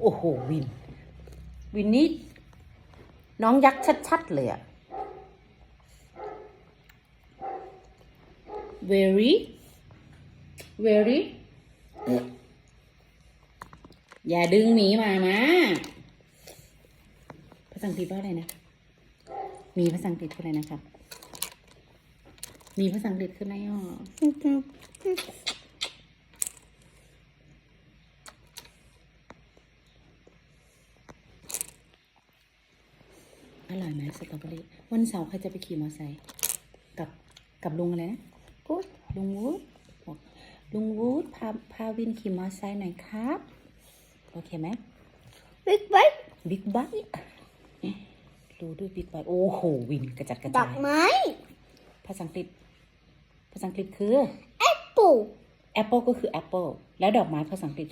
โอ้โหวิน วินนี่น้องยักษ์ชัดๆเลยอะ very very อย่าดึงหมีมามาภาษาอังกฤษว่าอะไรนะ มีภาษาอังกฤษคืออะไรนะครับ มีภาษาอังกฤษคืออะไรอะ อร่อยไหมสตรอเบอรี่วันเสาร์ใครจะไปขี่มอเตอร์ไซค์กับกับลุงอะไรนะกูดลุงวูดบอกลุงวูดพาพาวินขี่มอเตอร์ไซค์หน่อยครับ โอเคไหมบิ๊กไบค์บิ๊กไบค์ดูด้วยบิ๊กไบค์โอ้โหวินกระจัดกระดจาอกยไม้ภาษาอังกฤษ ภาษาอังกฤษคือ ปู่ Apple ก็คือ Apple แล้วดอกไม้ภาษาอังกฤษ